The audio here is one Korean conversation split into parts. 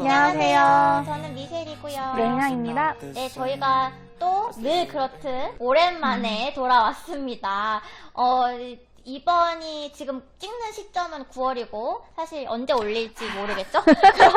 안녕하세요. 저는 미셸이고요. 레이나입니다. 네, 저희가 또 늘 그렇듯 오랜만에 돌아왔습니다. 어, 이번이 지금 찍는 시점은 9월이고 사실 언제 올릴지 모르겠죠? 그리고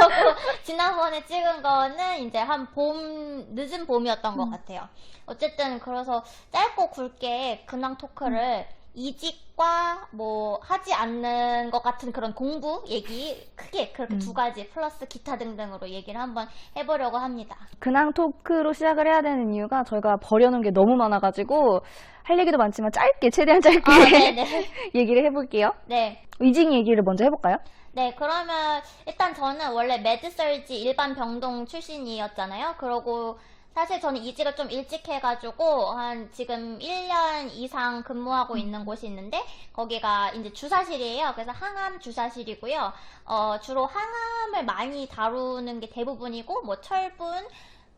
지난번에 찍은 거는 이제 한 봄, 늦은 봄이었던 것 같아요. 어쨌든 그래서 짧고 굵게 근황 토크를 이직과 뭐 하지 않는 것 같은 그런 공부 얘기 크게 그렇게 두 가지 플러스 기타 등등으로 얘기를 한번 해보려고 합니다. 근황 토크로 시작을 해야 되는 이유가 저희가 버려놓은 게 너무 많아가지고 할 얘기도 많지만 짧게 최대한 짧게 아. 얘기를 해볼게요. 네. 이직 얘기를 먼저 해볼까요? 네, 그러면 일단 저는 원래 매드설지 일반 병동 출신이었잖아요. 그러고 사실 저는 이직을 좀 일찍 해가지고 한 지금 1년 이상 근무하고 있는 곳이 있는데 거기가 이제 주사실이에요. 그래서 항암 주사실이고요. 어, 주로 항암을 많이 다루는 게 대부분이고 뭐 철분,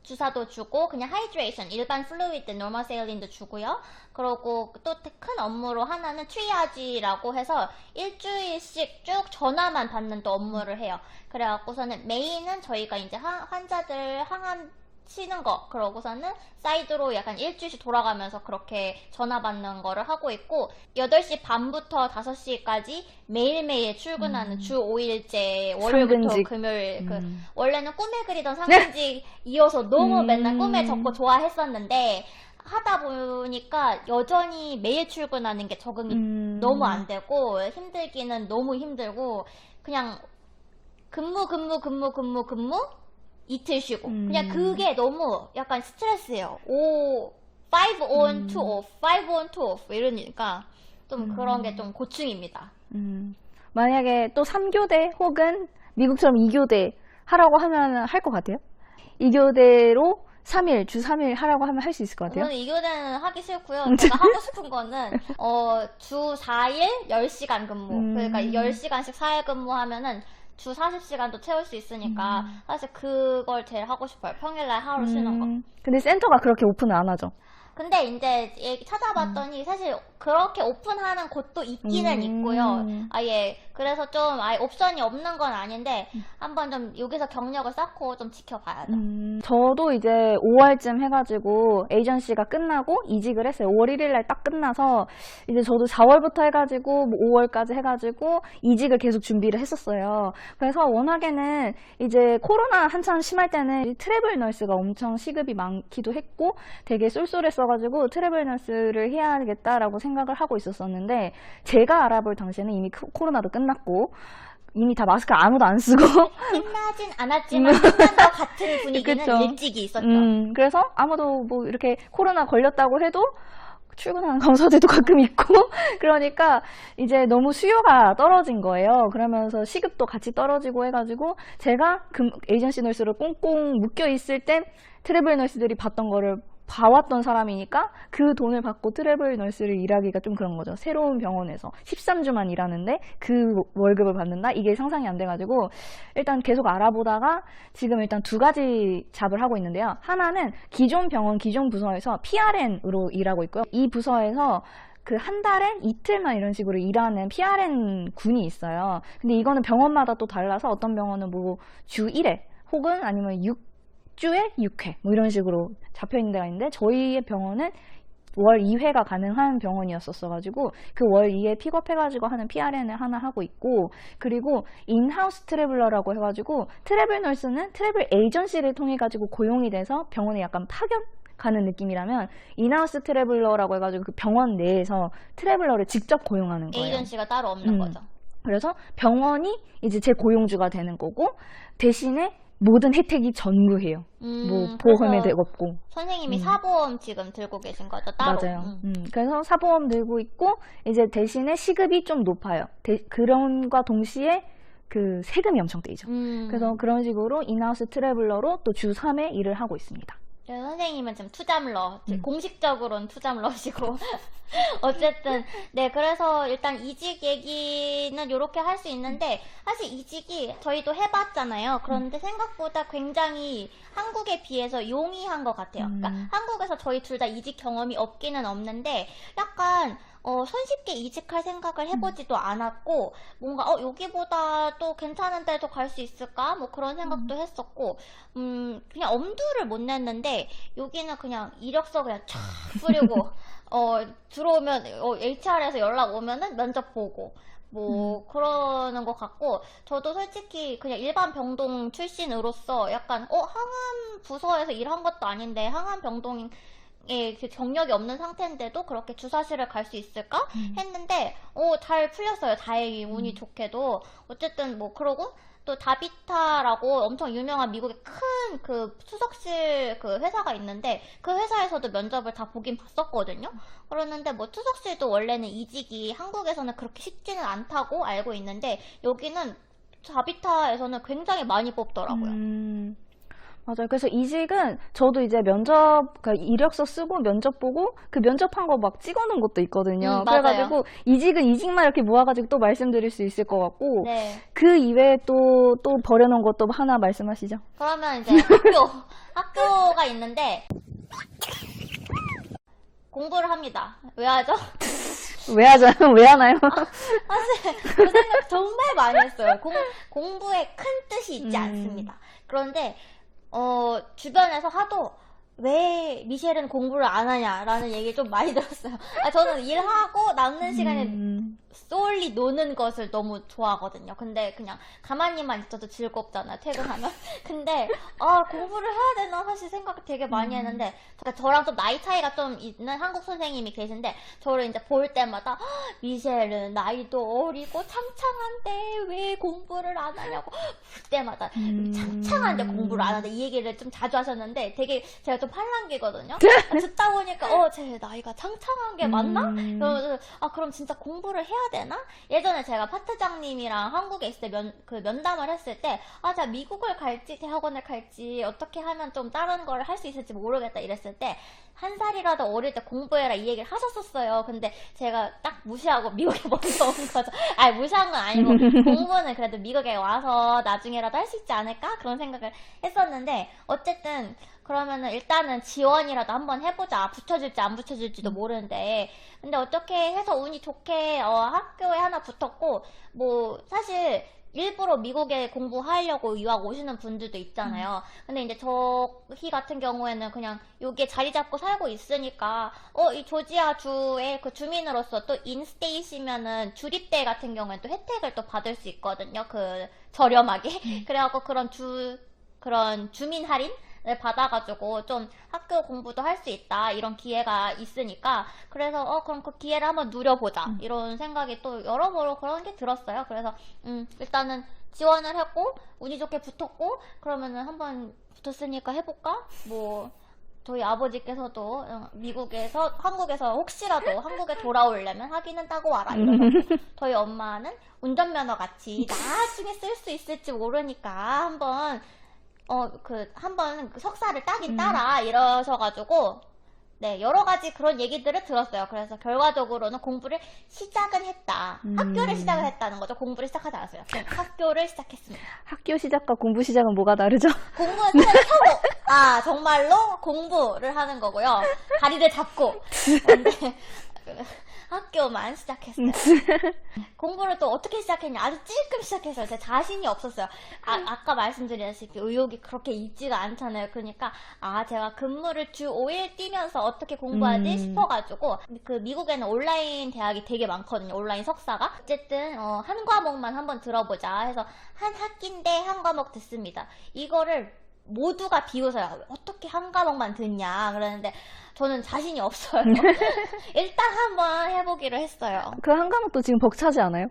주사도 주고 그냥 하이드레이션 일반 플루이드 노멀 세일린도 주고요. 그리고 또 큰 업무로 하나는 트리아지라고 해서 일주일씩 쭉 전화만 받는 또 업무를 해요. 그래갖고서는 메인은 저희가 이제 하- 환자들 항암 치는 거 그러고서는 사이드로 약간 일주일씩 돌아가면서 그렇게 전화 받는 거를 하고 있고 8시 반부터 5시까지 매일매일 출근하는 주 5일째 월요일부터 상근직. 금요일 그 음. 원래는 꿈에 그리던 상근직 이어서 너무 음. 맨날 꿈에 적고 좋아했었는데 하다 보니까 여전히 매일 출근하는 게 적응이 음. 너무 안 되고 힘들기는 너무 힘들고 그냥 근무 근무 근무 근무 근무 이틀 쉬고 음. 그냥 그게 너무 약간 스트레스예요. 오, 5 on, 음. 2 off, 5 on, 2 off 이러니까 좀 음. 그런 게 좀 고충입니다. 음. 만약에 또 3교대 혹은 미국처럼 2교대 하라고 하면 할 것 같아요? 2교대로 3일, 주 3일 하라고 하면 할 수 있을 것 같아요? 저는 이 교대는 하기 싫고요. 제가 하고 싶은 거는 어, 주 4일 10시간 근무. 음. 그러니까 10시간씩 4일 근무하면은 주 40시간도 채울 수 있으니까 사실 그걸 제일 하고 싶어요. 평일날 하루 쉬는 거. 음. 근데 센터가 그렇게 오픈을 안 하죠. 근데 이제 얘기 찾아봤더니 사실 그렇게 오픈하는 곳도 있기는 음. 있고요. 아예 그래서 좀 아예 옵션이 없는 건 아닌데 한번 좀 여기서 경력을 쌓고 좀 지켜봐야죠. 음, 저도 이제 5월쯤 해가지고 에이전시가 끝나고 이직을 했어요. 5월 1일 날 딱 끝나서 이제 저도 4월부터 해가지고 뭐 5월까지 해가지고 이직을 계속 준비를 했었어요. 그래서 워낙에는 이제 코로나 한참 심할 때는 트래블 널스가 엄청 시급이 많기도 했고 되게 쏠쏠했어가지고 트래블 널스를 해야겠다라고 생각을 하고 있었었는데 제가 알아볼 당시에는 이미 코- 코로나도 끝났 고 이미 다 마스크 아무도 안 쓰고 신나진 않았지만 끝난 것 같은 분위기는 음. 그쵸. 일찍이 있었죠. 음, 그래서 아무도 뭐 이렇게 코로나 걸렸다고 해도 출근하는 간호사들도 가끔 있고 그러니까 이제 너무 수요가 떨어진 거예요. 그러면서 시급도 같이 떨어지고 해가지고 제가 금, 에이전시 널스로 꽁꽁 묶여 있을 때 트래블 널스들이 봤던 거를 봐왔던 사람이니까 그 돈을 받고 트래블 널스를 일하기가 좀 그런 거죠. 새로운 병원에서 13주만 일하는데 그 월급을 받는다? 이게 상상이 안 돼가지고 일단 계속 알아보다가 지금 일단 두 가지 잡을 하고 있는데요. 하나는 기존 병원, 기존 부서에서 PRN으로 일하고 있고요. 이 부서에서 그한 달에 이틀만 이런 식으로 일하는 PRN 군이 있어요. 근데 이거는 병원마다 또 달라서 어떤 병원은 뭐 주 1회 혹은 아니면 6 주에 6회 뭐 이런 식으로 잡혀 있는 데가 있는데 저희의 병원은 월 2회가 가능한 병원이었었어가지고 그 월 2회 픽업해가지고 하는 PRN을 하나 하고 있고 그리고 인하우스 트래블러라고 해가지고 트래블 널스는 트래블 에이전시를 통해가지고 고용이 돼서 병원에 약간 파견 가는 느낌이라면 인하우스 트래블러라고 해가지고 그 병원 내에서 트래블러를 직접 고용하는 거예요. 에이전시가 따로 없는 음. 거죠. 그래서 병원이 이제 제 고용주가 되는 거고 대신에 모든 혜택이 전무해요. 음, 뭐 보험에 없고. 선생님이 음. 사보험 지금 들고 계신 거죠, 따로. 맞아요. 음. 음, 그래서 사보험 들고 있고 이제 대신에 시급이 좀 높아요. 대- 그런과 동시에 그 세금이 엄청 떼이죠. 음. 그래서 그런 식으로 인하우스 트래블러로 또 주 3회 일을 하고 있습니다. 네, 선생님은 지금 투잠러, 음. 공식적으로는 투잠러시고. 어쨌든, 네, 그래서 일단 이직 얘기는 이렇게 할 수 있는데, 사실 이직이 저희도 해봤잖아요. 그런데 생각보다 굉장히 한국에 비해서 용이한 것 같아요. 음. 그러니까 한국에서 저희 둘 다 이직 경험이 없기는 없는데, 약간, 어, 손쉽게 이직할 생각을 해보지도 않았고, 뭔가, 어, 여기보다 또 괜찮은 데도 갈 수 있을까? 뭐 그런 생각도 했었고, 음, 그냥 엄두를 못 냈는데, 여기는 그냥 이력서 그냥 쫙 뿌리고, 어, 들어오면, 어, HR에서 연락 오면은 면접 보고, 뭐, 그러는 것 같고, 저도 솔직히 그냥 일반 병동 출신으로서 약간, 어, 항암 부서에서 일한 것도 아닌데, 항암 병동 에그 경력이 없는 상태인데도 그렇게 주사실을 갈 수 있을까? 했는데, 어, 잘 풀렸어요. 다행히, 운이 좋게도. 어쨌든 뭐, 그러고, 또 다비타라고 엄청 유명한 미국의 큰 그 투석실 그 회사가 있는데 그 회사에서도 면접을 다 보긴 봤었거든요. 그러는데 뭐 투석실도 원래는 이직이 한국에서는 그렇게 쉽지는 않다고 알고 있는데 여기는 다비타에서는 굉장히 많이 뽑더라고요. 음, 맞아요. 그래서 이직은 저도 이제 면접, 그러니까 이력서 쓰고 면접 보고 그 면접한 거 막 찍어놓은 것도 있거든요. 음, 맞아요. 그래가지고 이직은 이직만 이렇게 모아가지고 또 말씀드릴 수 있을 것 같고 네. 그 이외에 또, 또 버려놓은 것도 하나 말씀하시죠. 그러면 이제 학교, 학교가 있는데 공부를 합니다. 왜 하죠? 왜 하죠? 왜 하나요? 사실 그 생각 정말 많이 했어요. 공, 공부에 큰 뜻이 있지 음. 않습니다. 그런데 어, 주변에서 하도 왜 미셸은 공부를 안 하냐라는 얘기 좀 많이 들었어요. 아, 저는 일하고 남는 시간에 음, 쏠리 노는 것을 너무 좋아하거든요. 근데 그냥 가만히만 있어도 즐겁잖아요. 퇴근하면. 근데 아 공부를 해야 되나 사실 생각 되게 많이 했는데 그러니까 저랑 좀 나이 차이가 좀 있는 한국 선생님이 계신데 저를 이제 볼 때마다 "헉, 미셸은 나이도 어리고 창창한데 왜 공부를 안 하냐고 볼 때마다 음. 창창한데 공부를 안 하는데 이 얘기를 좀 자주 하셨는데 되게 제가 좀 팔랑귀거든요. 아, 듣다 보니까 어 제 나이가 창창한 게 맞나? 음. 그러면서 아 그럼 진짜 공부를 해야 되나? 예전에 제가 파트장님이랑 한국에 있을 때 면, 그 면담을 했을 때아 제가 미국을 갈지 대학원을 갈지 어떻게 하면 좀 다른 거를 할수 있을지 모르겠다 이랬을 때 한 살이라도 어릴 때 공부해라 이 얘기를 하셨었어요. 근데 제가 딱 무시하고 미국에 먼저 온 거죠. 아니 무시한 건 아니고 공부는 그래도 미국에 와서 나중에라도 할 수 있지 않을까 그런 생각을 했었는데 어쨌든 그러면은 일단은 지원이라도 한번 해보자. 붙여줄지 안 붙여줄지도 모르는데. 근데 어떻게 해서 운이 좋게 어, 학교에 하나 붙었고, 뭐 사실 일부러 미국에 공부하려고 유학 오시는 분들도 있잖아요. 근데 이제 저희 같은 경우에는 그냥 여기에 자리 잡고 살고 있으니까, 어, 이 조지아 주의 그 주민으로서 또 인스테이시면은 주립대 같은 경우에는 또 혜택을 또 받을 수 있거든요. 그 저렴하게. 그래갖고 그런 주, 그런 주민 할인? 을 받아가지고 좀 학교 공부도 할 수 있다 이런 기회가 있으니까 그래서 어 그럼 그 기회를 한번 누려보자 이런 생각이 또 여러모로 그런 게 들었어요. 그래서 음 일단은 지원을 했고 운이 좋게 붙었고 그러면은 한번 붙었으니까 해볼까? 뭐 저희 아버지께서도 어, 미국에서 한국에서 혹시라도 한국에 돌아오려면 학위는 따고 와라 이러고 저희 엄마는 운전면허 같이 나중에 쓸 수 있을지 모르니까 한번 어, 그, 한번 그 석사를 따긴 음. 따라, 이러셔가지고, 네, 여러 가지 그런 얘기들을 들었어요. 그래서 결과적으로는 공부를 시작은 했다. 음. 학교를 시작을 했다는 거죠. 공부를 시작하지 않았어요. 네, 학교를 시작했습니다. 학교 시작과 공부 시작은 뭐가 다르죠? 공부는 켜고, 아, 정말로 공부를 하는 거고요. 다리를 잡고. 근데, 그, 학교만 시작했어요. 공부를 또 어떻게 시작했냐? 아주 찔끔 시작했어요. 제 자신이 없었어요. 아, 아까 말씀드렸다시피 의욕이 그렇게 있지가 않잖아요. 그러니까, 아, 제가 근무를 주 5일 뛰면서 어떻게 공부하지 음. 싶어가지고, 그 미국에는 온라인 대학이 되게 많거든요. 온라인 석사가. 어쨌든, 어, 한 과목만 한번 들어보자 해서 한 학기인데 한 과목 듣습니다. 이거를 모두가 비웃어요. 어떻게 한 과목만 듣냐. 그러는데, 저는 자신이 없어요. 일단 한번 해보기로 했어요. 그한 과목도 지금 벅차지 않아요?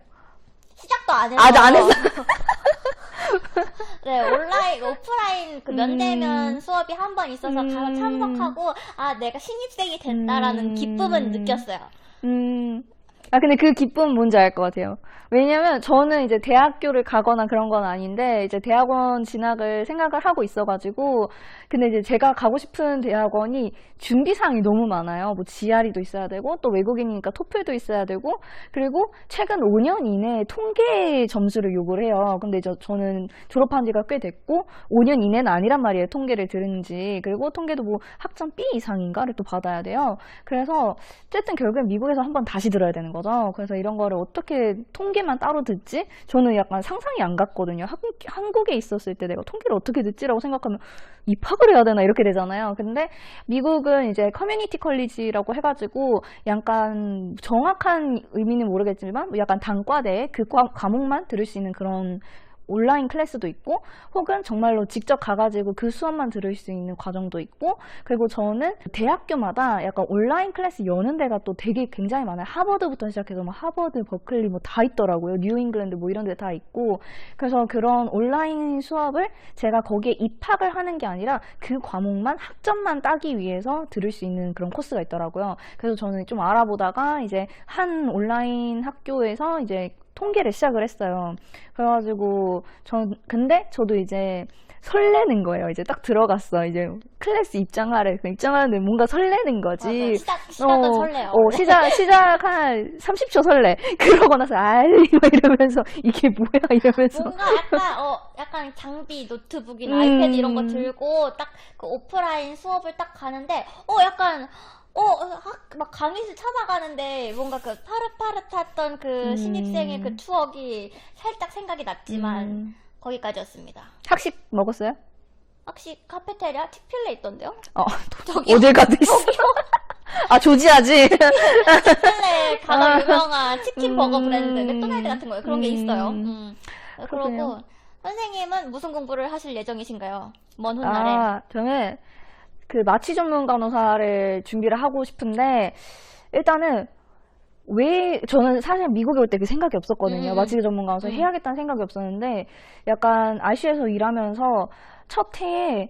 시작도 안 해서. 아직 안 했어? 네, 온라인, 오프라인 그 면대면 음. 수업이 한 번 있어서 가서 음. 참석하고, 아, 내가 신입생이 됐다라는 음. 기쁨은 느꼈어요. 음, 아, 근데 그 기쁨 뭔지 알 것 같아요. 왜냐면 저는 이제 대학교를 가거나 그런 건 아닌데, 이제 대학원 진학을 생각을 하고 있어가지고, 근데 이제 제가 가고 싶은 대학원이 준비사항이 너무 많아요. 뭐 GRE도 있어야 되고, 또 외국인이니까 토플도 있어야 되고, 그리고 최근 5년 이내에 통계 점수를 요구를 해요. 근데 저, 저는 졸업한 지가 꽤 됐고, 5년 이내는 아니란 말이에요. 통계를 들은지. 그리고 통계도 뭐 학점 B 이상인가를 또 받아야 돼요. 그래서 어쨌든 결국엔 미국에서 한번 다시 들어야 되는 거죠. 그래서 이런 거를 어떻게 통계만 따로 듣지? 저는 약간 상상이 안 갔거든요. 한, 한국에 있었을 때 내가 통계를 어떻게 듣지라고 생각하면 입학을 해야 되나 이렇게 되잖아요. 근데 미국은 이제 커뮤니티 컬리지라고 해가지고 약간 정확한 의미는 모르겠지만 뭐 약간 단과대 그 과, 과목만 들을 수 있는 그런 온라인 클래스도 있고 혹은 정말로 직접 가가지고 그 수업만 들을 수 있는 과정도 있고 그리고 저는 대학교마다 약간 온라인 클래스 여는 데가 또 되게 굉장히 많아요. 하버드부터 시작해서 뭐 하버드, 버클리 뭐 다 있더라고요. 뉴 잉글랜드 뭐 이런 데 다 있고. 그래서 그런 온라인 수업을 제가 거기에 입학을 하는 게 아니라 그 과목만 학점만 따기 위해서 들을 수 있는 그런 코스가 있더라고요. 그래서 저는 좀 알아보다가 이제 한 온라인 학교에서 이제 통계를 시작을 했어요. 그래가지고 전 근데 저도 이제 설레는 거예요. 이제 딱 들어갔어. 이제 클래스 입장하래. 그 입장하는데 뭔가 설레는 거지. 맞아. 시작, 시작은 설레요. 어, 시작, 시작 한 30초 설레. 그러고 나서 막 이러면서 이게 뭐야 이러면서. 뭔가 약간 어 약간 장비 노트북이나 음. 아이패드 이런 거 들고 딱 그 오프라인 수업을 딱 가는데 어 약간 어막 강의실 찾아가는데 뭔가 그 파릇파릇했던 그 음. 신입생의 그 추억이 살짝 생각이 났지만 음. 거기까지였습니다. 학식 먹었어요? 혹시 카페테리아 틱필레 있던데요? 어, 저기요. 어딜 가도 있어. 아, 조지아지. 틱필레 가장 아. 유명한 치킨 버거 음. 브랜드 맥도날드 같은 거예요. 그런 게 있어요. 음. 음. 그러게요. 그러고 선생님은 무슨 공부를 하실 예정이신가요? 먼 훗날에. 아, 저는 그 마취 전문 간호사를 준비를 하고 싶은데 일단은 왜 저는 사실 미국에 올 때 그 생각이 없었거든요. 음. 마취 전문 간호사 음. 해야겠다는 생각이 없었는데 약간 ICU에서 일하면서 첫 해에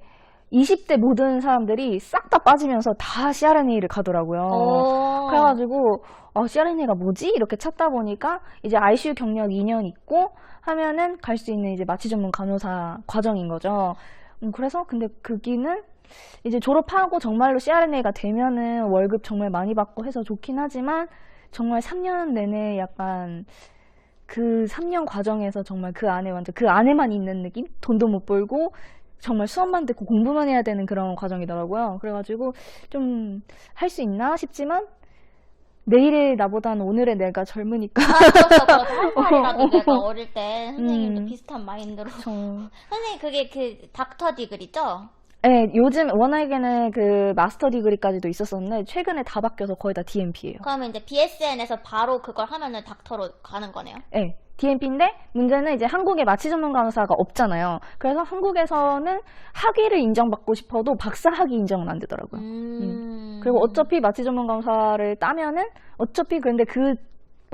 20대 모든 사람들이 싹 다 빠지면서 다 CRNA를 가더라고요. 오. 그래가지고 어, CRNA가 뭐지? 이렇게 찾다 보니까 이제 ICU 경력 2년 있고 하면은 갈 수 있는 이제 마취 전문 간호사 과정인 거죠. 음, 그래서 근데 그기는 이제 졸업하고 정말로 CRNA가 되면은 월급 정말 많이 받고 해서 좋긴 하지만 정말 3년 내내 약간 그 3년 과정에서 정말 그 안에 완전 그 안에만 있는 느낌? 돈도 못 벌고 정말 수업만 듣고 공부만 해야 되는 그런 과정이더라고요. 그래가지고 좀 할 수 있나 싶지만 내일의 나보다는 오늘의 내가 젊으니까 아, 그렇죠, 그렇죠. 한 살이라도 내가 어릴 때 선생님도 음. 비슷한 마인드로. 저... 선생님 그게 그 닥터 디글이죠? 네, 요즘 워낙에는 그 마스터 디그리까지도 있었었는데 최근에 다 바뀌어서 거의 다 DMP예요. 그러면 이제 BSN에서 바로 그걸 하면은 닥터로 가는 거네요. 네, DMP인데 문제는 이제 한국에 마취 전문 간호사가 없잖아요. 그래서 한국에서는 학위를 인정받고 싶어도 박사 학위 인정은 안 되더라고요. 음. 그리고 어차피 마취 전문 간호사를 따면은 어차피 근데 그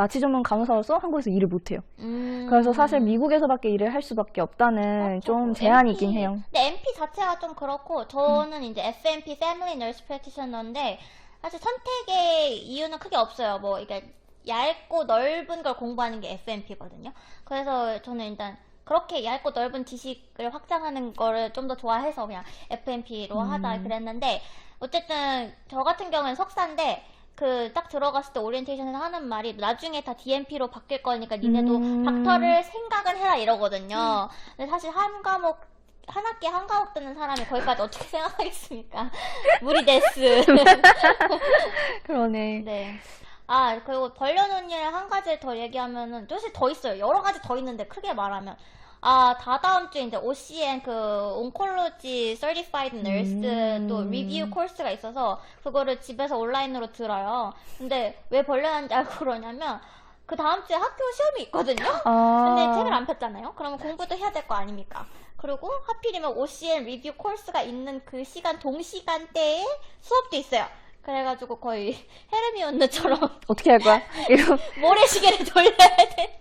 마취 전문 간호사로서 한국에서 일을 못 해요. 음. 그래서 사실 미국에서밖에 일을 할 수밖에 없다는 그렇죠. 좀 제한이 MP 있긴 해요. 근데 MP 자체가 좀 그렇고 저는 이제 FNP Family Nurse Practitioner인데 사실 선택의 이유는 크게 없어요. 뭐 이게 얇고 넓은 걸 공부하는 게 FNP거든요. 그래서 저는 일단 그렇게 얇고 넓은 지식을 확장하는 거를 좀 더 좋아해서 그냥 FNP로 음. 하다 그랬는데 어쨌든 저 같은 경우는 석사인데 그 딱 들어갔을 때 오리엔테이션에서 하는 말이 나중에 다 DMP로 바뀔 거니까 니네도 음. 닥터를 생각은 해라 이러거든요. 근데 사실 한 과목 한 학기에 한 과목 듣는 사람이 거기까지 어떻게 생각하겠습니까? 무리 데스. 그러네. 네. 아, 그리고 벌려놓은 일 한 가지 더 얘기하면은, 사실 더 있어요. 여러 가지 더 있는데, 크게 말하면. 아, 다다음 주에 이제 OCN 그, 온콜로지 Certified Nurse 음. 또 리뷰 코र्스가 있어서, 그거를 집에서 온라인으로 들어요. 근데 왜 벌려놨는지 알고 그러냐면, 그 다음 주에 학교 시험이 있거든요? 아, 근데 책을 안 폈잖아요? 그러면 공부도 해야 될 거 아닙니까? 그리고 하필이면 OCN 리뷰 코र्스가 있는 그 시간, 동시간대에 수업도 있어요. 그래가지고 거의 헤르미온느처럼 어떻게 할 거야? 이거 모래시계를 돌려야 돼.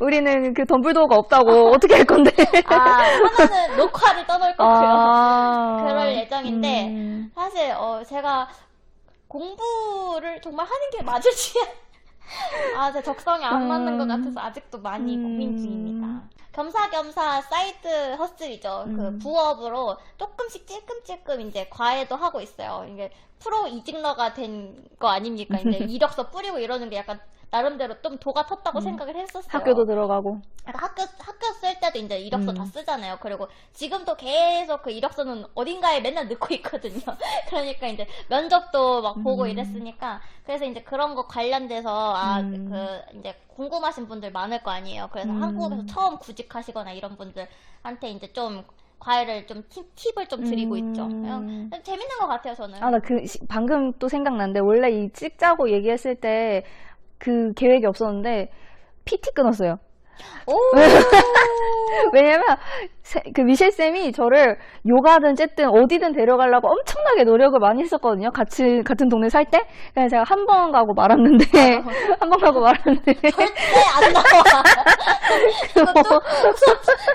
우리는 그 덤블도어가 없다고 어떻게 할 건데? 아, 하나는 녹화를 거고요. 아, 그럴 예정인데, 음. 사실, 어, 제가 공부를 정말 하는 게 맞을지 아, 제 적성에 안 맞는 것 음. 같아서 아직도 많이 음. 고민 중입니다. 겸사겸사 사이드 허슬이죠. 그 음. 부업으로 조금씩 찔끔찔끔 이제 과외도 하고 있어요. 이게 프로 이직러가 된 거 아닙니까? 이제 이력서 뿌리고 이러는 게 약간 나름대로 좀 도가 텄다고 생각을 했었어요. 음. 학교도 들어가고. 약간 학교 학교 쓸 때도 이제 이력서 음. 다 쓰잖아요. 그리고 지금도 계속 그 이력서는 어딘가에 맨날 넣고 있거든요. 그러니까 이제 면접도 막 보고 음. 이랬으니까 그래서 이제 그런 거 관련돼서 아 그 음. 이제 궁금하신 분들 많을 거 아니에요. 그래서 음. 한국에서 처음 구직하시거나 이런 분들한테 이제 좀 과외를 좀 팁, 팁을 좀 드리고 음. 있죠. 그냥 재밌는 것 같아요, 저는. 아, 나 그, 방금 또 생각난데, 원래 이 찍자고 얘기했을 때 그 계획이 없었는데, PT 끊었어요. 오! 왜냐면, 세- 그 미셸 쌤이 저를 요가든 쨌든 어디든 데려가려고 엄청나게 노력을 많이 했었거든요. 같이, 같은 동네 살 때. 그래서 제가 한 번 가고 말았는데, 한 번 가고 말았는데, 절대 안 나와. 이거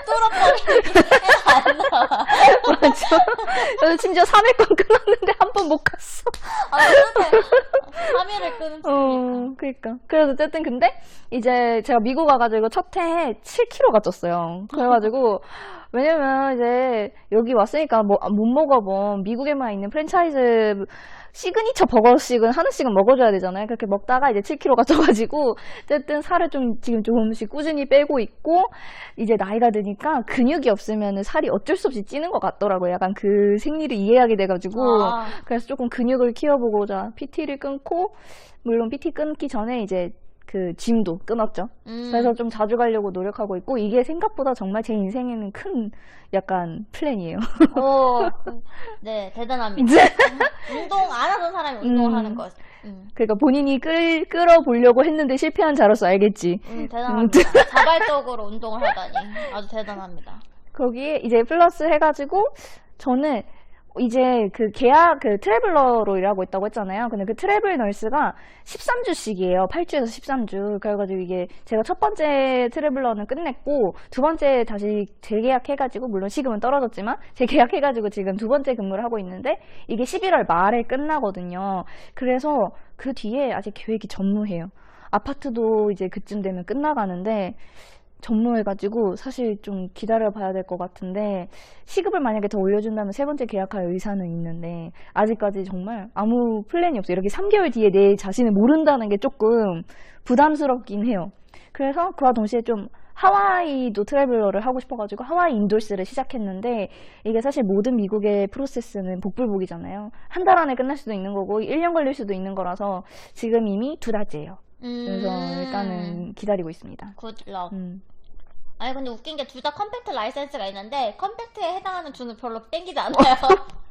뚫어버리는 안 나와. 맞죠? 저도 심지어 3회권 끊었는데 한 번 못 갔어. 아, 근데 3일을 끊은 어, 그니까. 그래서 어쨌든 근데 이제 제가 미국 와가지고 첫 해에 7kg가 쪘어요. 그래가지고 왜냐면 이제 여기 왔으니까 뭐, 못 먹어본 미국에만 있는 프랜차이즈 시그니처 버거씩은 하나씩은 먹어줘야 되잖아요. 그렇게 먹다가 이제 7kg가 쪄가지고 어쨌든 살을 좀 지금 조금씩 꾸준히 빼고 있고 이제 나이가 드니까 근육이 없으면 살이 어쩔 수 없이 찌는 것 같더라고요. 약간 그 생리를 이해하게 돼가지고 아. 그래서 조금 근육을 키워보고자 PT를 끊고 물론 PT 끊기 전에 이제 그 짐도 끊었죠. 음. 그래서 좀 자주 가려고 노력하고 있고 이게 생각보다 정말 제 인생에는 큰 약간 플랜이에요. 오, 네, 대단합니다. 운동 안 하던 사람이 운동하는 음. 것. 음, 그러니까 본인이 끌 끌어보려고 했는데 실패한 자로서 알겠지. 음, 대단합니다. 자발적으로 운동을 하다니. 아주 대단합니다. 거기에 이제 플러스 해가지고 저는 이제 그 계약 그 트래블러로 일하고 있다고 했잖아요. 근데 그 트래블 널스가 13주씩이에요. 8주에서 13주. 그래가지고 이게 제가 첫 번째 트래블러는 끝냈고 두 번째 다시 재계약해가지고 물론 시급은 떨어졌지만 재계약해가지고 지금 두 번째 근무를 하고 있는데 이게 11월 말에 끝나거든요. 그래서 그 뒤에 아직 계획이 전무해요. 아파트도 이제 그쯤 되면 끝나가는데 전무해가지고 사실 좀 기다려 봐야 될 것 같은데 시급을 만약에 더 올려준다면 세 번째 계약할 의사는 있는데 아직까지 정말 아무 플랜이 없어요. 이렇게 3개월 뒤에 내 자신을 모른다는 게 조금 부담스럽긴 해요. 그래서 그와 동시에 좀 하와이도 트래블러를 하고 싶어가지고 하와이 인돌스를 시작했는데 이게 사실 모든 미국의 프로세스는 복불복이잖아요. 한 달 안에 끝날 수도 있는 거고 1년 걸릴 수도 있는 거라서 지금 이미 두 달째예요. 음. 그래서 일단은 기다리고 있습니다. 굿럭. 음. 아니, 근데 웃긴 게 둘 다 컴팩트 라이센스가 있는데, 컴팩트에 해당하는 주는 별로 땡기지 않아요.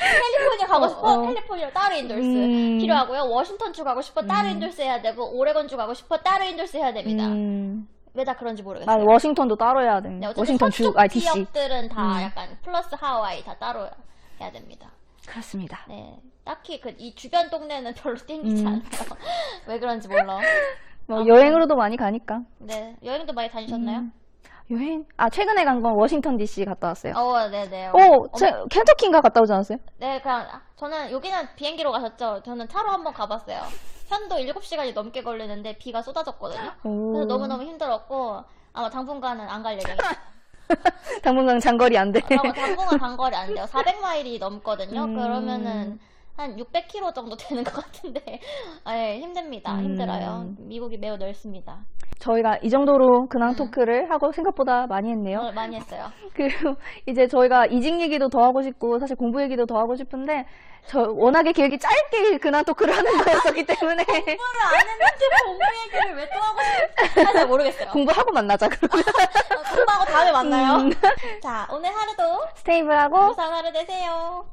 캘리포니아 가고 싶어? 어, 어. 캘리포니아 따로 인돌스 음. 필요하고요. 워싱턴 주 가고 싶어? 따로 음. 인돌스 해야 되고, 오레곤 주 가고 싶어? 따로 인돌스 해야 됩니다. 음. 왜다 그런지 모르겠어요. 아, 워싱턴도 따로 해야 돼. 네, 워싱턴 주, 아, DC. 지역들은 다 음. 약간 플러스 하와이 다 따로 해야 됩니다. 그렇습니다. 네. 딱히 그 이 주변 동네는 별로 땡기지 음. 않아요. 왜 그런지 몰라. 뭐. 여행으로도 많이 가니까. 네. 여행도 많이 다니셨나요? 음. 여행? 아, 최근에 간 건 워싱턴 DC 갔다 왔어요. 어, 네네. 오, 제, 켄터키인가 갔다 오지 않았어요? 네, 그냥 아, 저는 여기는 비행기로 가셨죠. 저는 차로 한번 가봤어요. 편도 7시간이 넘게 걸리는데 비가 쏟아졌거든요. 오. 그래서 너무너무 힘들었고 아마 당분간은 안 갈 예정이에요. 당분간 장거리 안 돼. 아, 당분간 단거리 안 돼요. 400마일이 넘거든요. 음. 그러면은 한 600km 정도 되는 것 같은데 아, 예, 힘듭니다. 음. 힘들어요. 미국이 매우 넓습니다. 저희가 이 정도로 근황 음. 토크를 하고 생각보다 많이 했네요. 오늘 많이 했어요. 그리고 이제 저희가 이직 얘기도 더 하고 싶고 사실 공부 얘기도 더 하고 싶은데 저 워낙에 계획이 짧게 근황 토크를 하는 거였었기 때문에 공부를 안 했는데 공부 얘기를 왜 또 하고 싶은지 잘 모르겠어요. 공부하고 만나자 그러면 어, 공부하고 다음에 만나요. 음. 자, 오늘 하루도 스테이블하고 무사한 하루 되세요.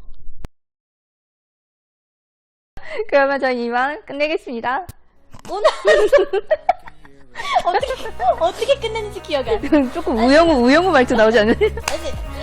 그러면 저희 이만 끝내겠습니다. 오늘 어떻게 어떻게 끝냈는지 기억이 안 나. 조금 우영우 우영우 말투 나오지 않나요? 아니,